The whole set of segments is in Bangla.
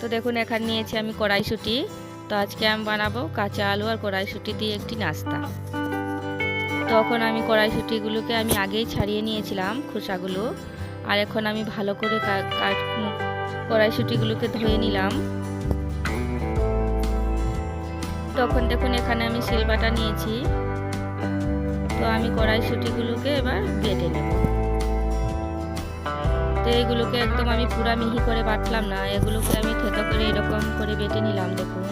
তো দেখুন, এখানে নিয়েছি আমি কড়াইশুঁটি। তো আজকে আমি বানাবো কাঁচা আলু আর কড়াইশুঁটি দিয়ে একটি নাস্তা। তখন আমি কড়াইশুঁটিগুলোকে আমি আগেই ছাড়িয়ে নিয়েছিলাম খোসাগুলো। আর এখন আমি ভালো করে কড়াইশুঁটিগুলোকে ধুয়ে নিলাম। তখন দেখুন, এখানে আমি শিলবাটা নিয়েছি। তো আমি কড়াইশুঁটিগুলোকে এবার কেটে নেব। তো এগুলোকে একদম আমি পুরা মিহি করে বাটলাম না, এগুলোকে আমি থেতো করে এরকম করে বেটে নিলাম, দেখুন।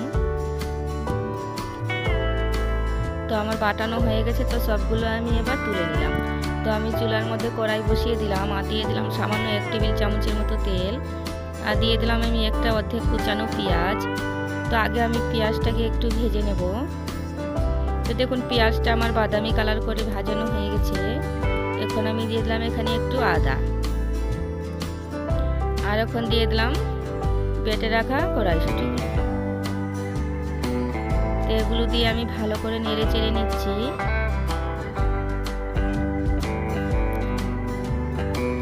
তো আমার বাটানো হয়ে গেছে, তো সবগুলো আমি এবার তুলে নিলাম। তো আমি চুলার মধ্যে কড়াই বসিয়ে দিলাম, আর দিয়ে দিলাম সামান্য এক টেবিল চামচের মতো তেল। আর দিয়ে দিলাম আমি একটা অর্ধেক কুচানো পেঁয়াজ। তো আগে আমি পেঁয়াজটাকে একটু ভেজে নেব। তো দেখুন, পেঁয়াজটা আমার বাদামি কালার করে ভাজানো হয়ে গেছে। এখন আমি দিয়ে দিলাম এখানে একটু আদা। আর এখন দিয়ে দিলাম বেটে রাখা কড়াইশুটি। তো এগুলো দিয়ে আমি ভালো করে নেড়ে চেড়ে নিচ্ছি।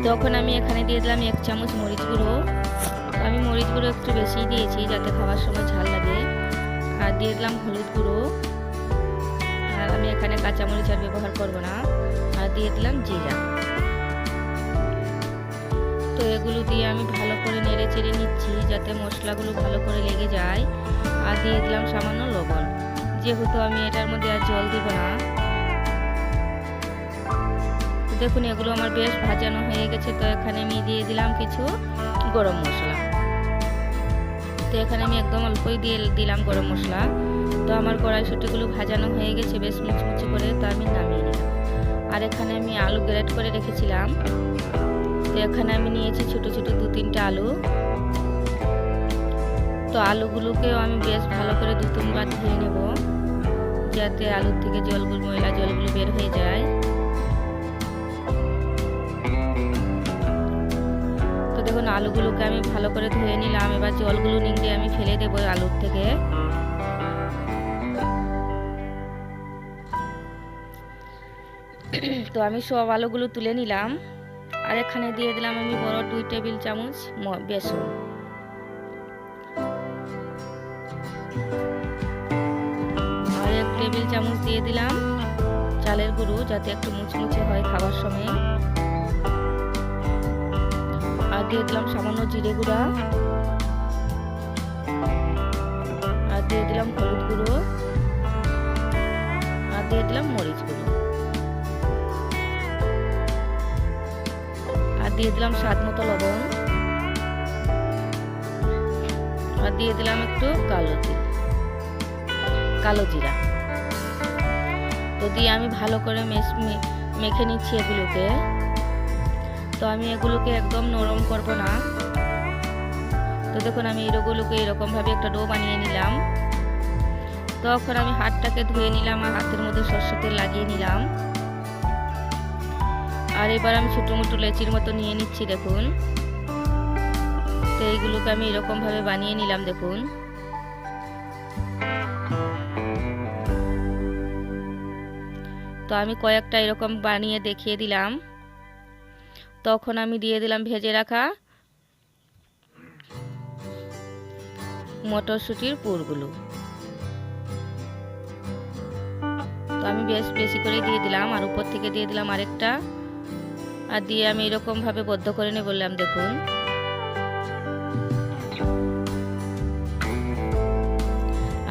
তখন আমি এখানে দিয়ে দিলাম এক চামচ মরিচ গুঁড়ো। আমি মরিচ গুঁড়ো একটু বেশি দিয়েছি যাতে খাওয়ার সময় ঝাল লাগে। আর দিয়ে দিলাম হলুদ গুঁড়ো। আর আমি এখানে কাঁচামরিচ আর ব্যবহার করব না। আর দিয়ে দিলাম জিরা। এগুলো দিয়ে আমি ভালো করে নেড়ে চেড়ে নিচ্ছি যাতে মশলাগুলো ভালো করে লেগে যায়। আর দিয়ে দিলাম সামান্য লবণ। যেহেতু আমি এটার মধ্যে আর জল দিব না। দেখুন, এগুলো আমার বেশ ভাজানো হয়ে গেছে, তো এখানে আমি দিয়ে দিলাম কিছু গরম মশলা। তো এখানে আমি একদম অল্পই দিয়ে দিলাম গরম মশলা। তো আমার কড়াইশুটিগুলো ভাজানো হয়ে গেছে বেশ মুচমুচে করে, তো আমি নামিয়ে নিলাম। আর এখানে আমি আলু গ্রেট করে রেখেছিলাম। তো এখানে আমি নিয়েছি ছোট ছোট দু তিনটা আলু। তো আলুগুলোকেও আমি বেশ ভালো করে দু তিনবার ধুয়ে নেব, যাতে আলুর থেকে জলগুলো, ময়লা জলগুলো বের হয়ে যায়। তো দেখুন, আলুগুলোকে আমি ভালো করে ধুয়ে নিলাম। এবার জলগুলো নিংড়ে আমি ফেলে দেবো আলুর থেকে। তো আমি সব আলুগুলো তুলে নিলাম। আর এখানে দিয়ে দিলাম আমি বড় দুই টেবিল চামচ বেসন। আর এক টেবিল চামচ দিয়ে দিলাম চালের গুঁড়ো যাতে একটু মুচমুচে হয় খাবার সময়। আর দিয়ে দিলাম সামান্য জিরে গুঁড়া। আর দিয়ে দিলাম হলুদ গুঁড়ো। আর দিয়ে দিলাম মরিচ গুঁড়ো। দিয়ে দিলাম স্বাদ মতো লবণ। আর দিয়ে দিলাম একটু কালো জিরা। কালো জিরা। তো দিয়ে আমি ভালো করে মেখে নিচ্ছি এগুলোকে। তো আমি এগুলোকে একদম নরম করব না। তো দেখুন, আমি এগুলোকে এরকমভাবে একটা ডো বানিয়ে নিলাম। তখন আমি হাতটাকে ধুয়ে নিলাম আর হাতের মধ্যে সর্ষে তেল লাগিয়ে নিলাম। আর এবার আমি ছোটো মোটো লেচির মতো নিয়ে নিচ্ছি, দেখুন। তো এইগুলোকে আমি এরকমভাবে বানিয়ে নিলাম, দেখুন। তো আমি কয়েকটা এরকম বানিয়ে দেখিয়ে দিলাম। তখন আমি দিয়ে দিলাম ভেজে রাখা মটরশুঁটির পুরগুলো। তো আমি বেশ বেশি করে দিয়ে দিলাম, আর উপর থেকে দিয়ে দিলাম আরেকটা। আর দিয়ে আমি এরকম ভাবে বদ্ধ করে নিয়ে বললাম, দেখুন।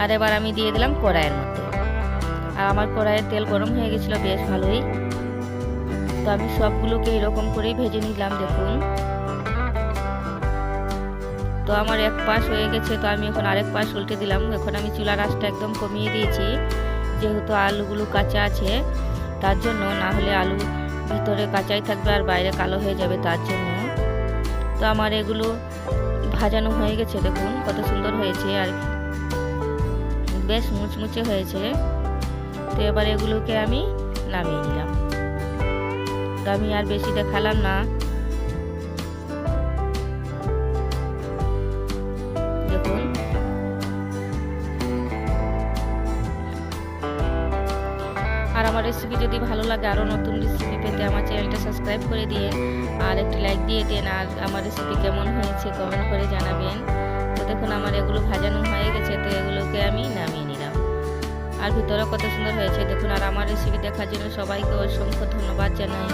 আর এবার আমি দিয়ে দিলাম কড়াইয়ের মধ্যে। আর আমার কড়াইয়ের তেল গরম হয়ে গেছিল বেশ ভালোই। তো আমি সবগুলোকে এরকম করেই ভেজে নিলাম, দেখুন। তো আমার এক পাশ হয়ে গেছে, তো আমি এখন আরেক পাশ উল্টে দিলাম। এখন আমি চুলার আঁচটা একদম কমিয়ে দিয়েছি, যেহেতু আলুগুলো কাঁচা আছে, তার জন্য না হলে আলু ভিতরে কাঁচাই থাকবে আর বাইরে কালো হয়ে যাবে তার জন্য। তো আমার এগুলো ভাজানো হয়ে গেছে, দেখুন কত সুন্দর হয়েছে আর বেশ মুচমুচে হয়েছে। তো এবার এগুলোকে আমি নামিয়ে নিলাম। তো আমি আর বেশি দেখালাম না। আর আমার রেসিপি যদি ভালো লাগে, আরও নতুন রেসিপি পেতে আমার চ্যানেলটা সাবস্ক্রাইব করে দিয়ে আর একটি লাইক দিয়ে দেন আর আমার রেসিপি কেমন হয়েছে কমেন্ট করে জানাবেন। তো দেখুন, আমার এগুলো ভাজানো হয়ে গেছে, তো এগুলোকে আমি নামিয়ে নিলাম। আর ভিতরে কত সুন্দর হয়েছে। দেখুন, আর আমার রেসিপি দেখার জন্য সবাইকে অসংখ্য ধন্যবাদ জানাই।